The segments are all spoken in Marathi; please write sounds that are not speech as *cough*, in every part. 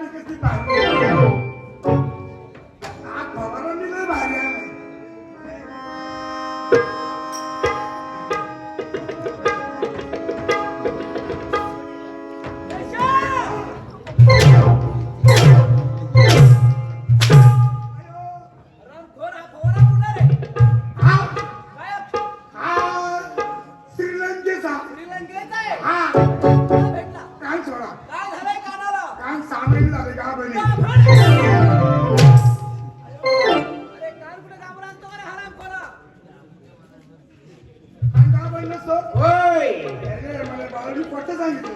que se passou. सांगितलं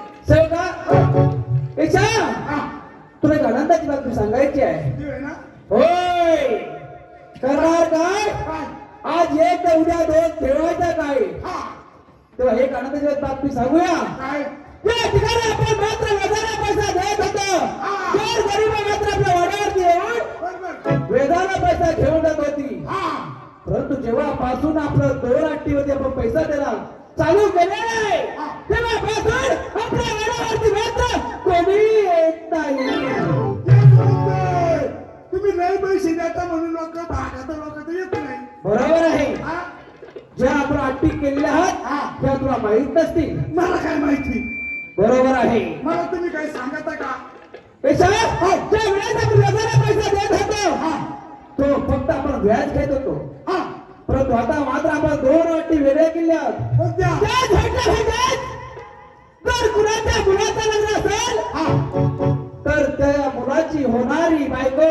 हा तुला आनंदाची बातमी सांगायची आहे. होय. करणार काय? आज एक तर उद्या दोन ठेवायचं काय? हा तेव्हा एक आनंदाची बातमी सांगूया. काय? या ठिकाणी आपण मात्र वेदाला पैसा देत होतो. जर गरीब मात्र आपल्या वाड्यावरती येऊन बरोबर वेदाला पैसा घेऊन जात होती. हा परंतु जेव्हापासून आपलं दोन अट्टीवरती आपण पैसा देणार चालू केले तेव्हापासून पैसे देता म्हणून लोक भागात लोक तर येत नाही. बरोबर आहे. हा? ज्या आपण अट्टी केलेल्या. आहात त्या तुला माहीत नसतील. मला काय माहिती? बरोबर आहे. मला तुम्ही काही सांगता का? पैसा ज्या वेळेस आपण व्याजाला पैसा देत होतो. हा. तो फक्त आपण व्याज घेत होतो. हा. परंतु आता मात्र आपण दोन अट्टी वेगळ्या केल्या आहेत. कोणत्या? त्या भेटल्या पाहिजेत. जर कुणाच्या मुलाचं लग्न असेल हा. तर त्या मुलाची होणारी बायको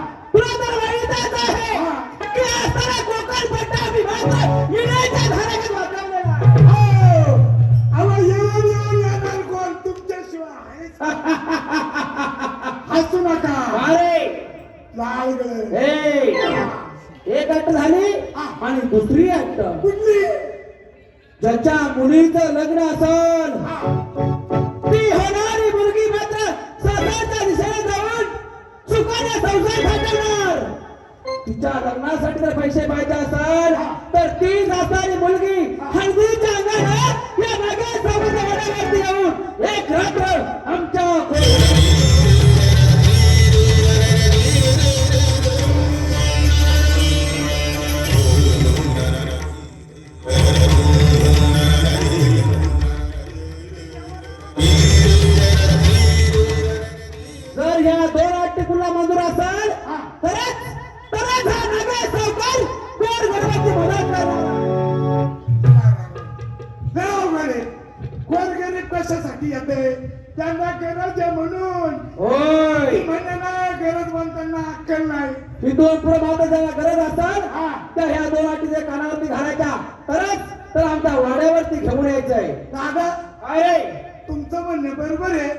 हसू नका. अरे. एक अट झाली आणि दुसरी अट कुठली? ज्याच्या मुलीचं लग्न असल ती होणारी मुलगी मात्र सासरच्या दिशेने जाऊन सुखाने संसार थांबवणार तिच्या लग्नासाठी जर पैसे पाहिजे असाल तर ती असणारी मुलगी हळदीच्या अंगाने या नगर सभेच्या वाड्यावरती येऊन एक रात्र आमच्या कशासाठी येते. त्यांना गरज आहे म्हणून. होय. गरज म्हणताना अक्कल नाही. इथून पुढे मात्र ज्याला गरज असेल हा. तर ह्या दोन अटी जर कानावरती घालायच्या तरच तर आमच्या वाड्यावरती घेऊन यायचंय. दादा अरे! तुमचं म्हणणं बरोबर आहे.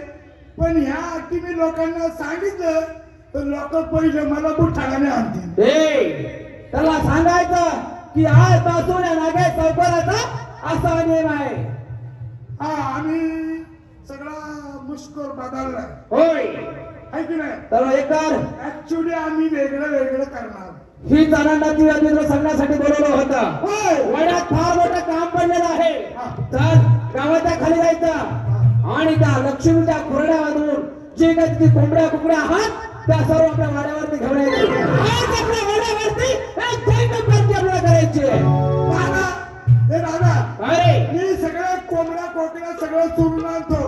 पण ह्या अटी मी लोकांना सांगितलं तर लोक पहिले मला बुठाने आणतील. त्याला सांगायचं की आजपासून या नागे चौकाराचा असा नियम आहे. हा आम्ही सगळा मुस्कोर बदललाय होय. आहे की नाही? तर एक कर ऍक्च्युली आम्ही वेगळं वेगळं करणार. ही आनंदाची तुला सांगण्यासाठी बोलवलं होतं. वड्यात फार मोठं काम पडलेलं आहे. तर गावाच्या खाली जायचं. आणि त्या लक्ष्मीच्या खुरड्यामधून जे काही तिथे कोंबड्या कुकड्या आहात त्या सर्व आपल्या वाड्यावरती घेऊन यायचे. आपल्या वाड्यावरती आपल्याला करायची. दादा हे दादा अरे. मी सगळं कोंबड्या कोकड्या सगळं चुरून आणतो.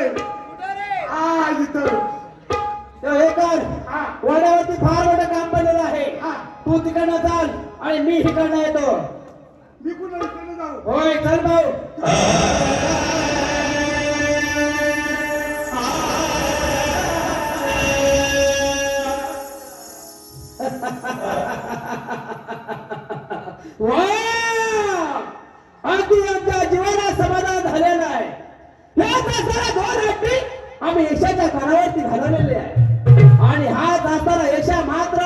मटण चाललंय हा इथं. हे कर. वाड्यावरती फार मोठं काम पडलेलं आहे. हा. तू तिकडनं चाल आणि मी इकडनं कानावरती घालवलेले आहे. आणि हा असताना यशा मात्र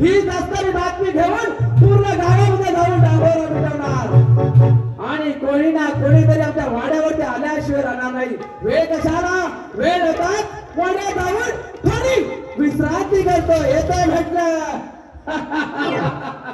हीच असणारी बातमी घेऊन पूर्ण गावामध्ये जाऊन डांबोरा मिटवणार. आणि कोणी ना कोणीतरी आमच्या वाड्यावरती आल्याशिवाय राहणार नाही. वेळ कशाला? वेळ येतात वाड्यात जाऊन थोडी विश्रांती करतो येतोय म्हटलं. *laughs*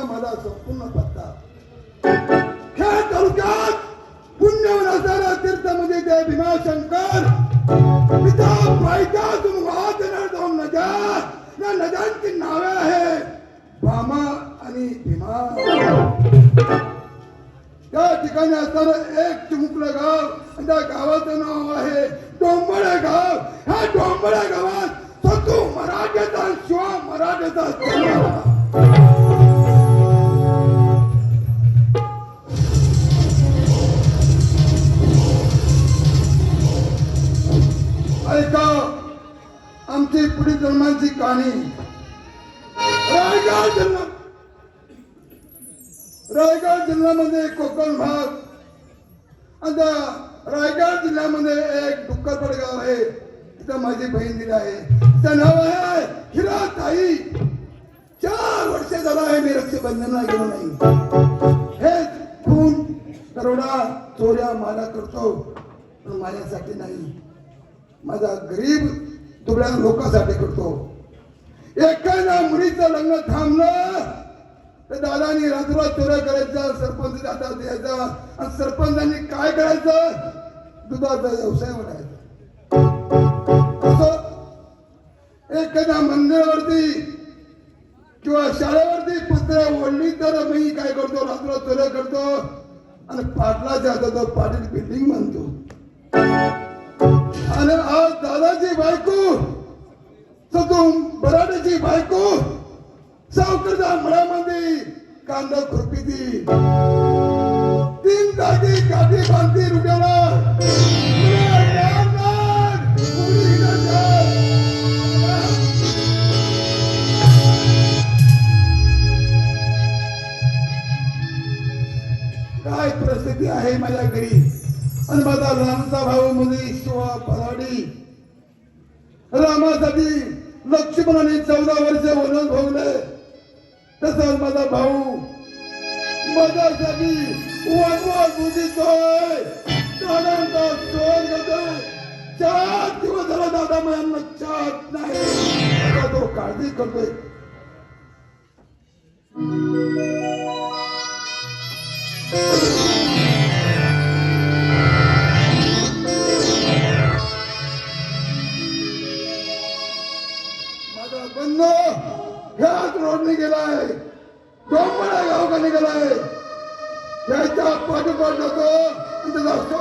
आणि मला संपूर्ण पत्ता. खेळ तालुक्यात पुण्यवन असणाऱ्या तीर्थमध्ये ते भीमाशंकर. पिता पायका तुम जाऊन नद्या या नद्यांची नावे आहे भामा आणि भीमा. त्या ठिकाणी असणारं एक चिमुकलं गाव आणि त्या गावाचं नाव आहे डोंबळे गाव. ह्या डोंबळे गावात सतू मराठ्याचा शिवा मराठ्याचा जन्म ऐका आमची पुढील जन्मांची कहाणी. रायगड जिल्हा रायगड जिल्ह्यामध्ये कोकण भाग. आता रायगड जिल्ह्यामध्ये एक डुक्करपड गाव आहे. तिथं माझी बहीण दिली आहे. तिचं नाव आहे हिरा ताई चार वर्ष झाला आहे मी रक्षाबंधनला गेलो नाही. हे खून दरोडा चोऱ्या मारा करतो. पण माझ्यासाठी नाही. माझा गरीब दुबळ्या लोकांसाठी करतो. एखाद्या मुलीचं लग्न थांबलं तर दादानी रात्रोरात चोऱ्या करायचा सरपंच दादा द्यायचा. आणि सरपंचांनी काय करायचं? दुधाचा व्यवसाय वाढायचा असं एखाद्या मंदिरावरती किंवा शाळेवरती पत्र ओढली तर मी काय करतो? रात्र चोऱ्या करतो. आणि पाटलाच्या हातात पाटील बिल्डिंग बांधतो. आणि आज दादाची बायको सतून बराड्याची बायको सावकरच्या मळ्यामध्ये कांदा खुरपी ती तीन जागी काठी बांधती रामाचा भाऊ मुली शिवा पराडी रामासाठी लक्ष्मणाने चौदा वर्ष वनन भोगले. तसंच माझा भाऊ मजासाठी वनवास बुजितोय दादांचा शोध घेतोय चार दिवस झाला दादा मला लक्षात नाही. तो काळजी करतोय. ह्याच रोडने गेलाय डोंबळा गाव का निघालाय? त्याच्या पाठोपाठ जातो तिथे जास्त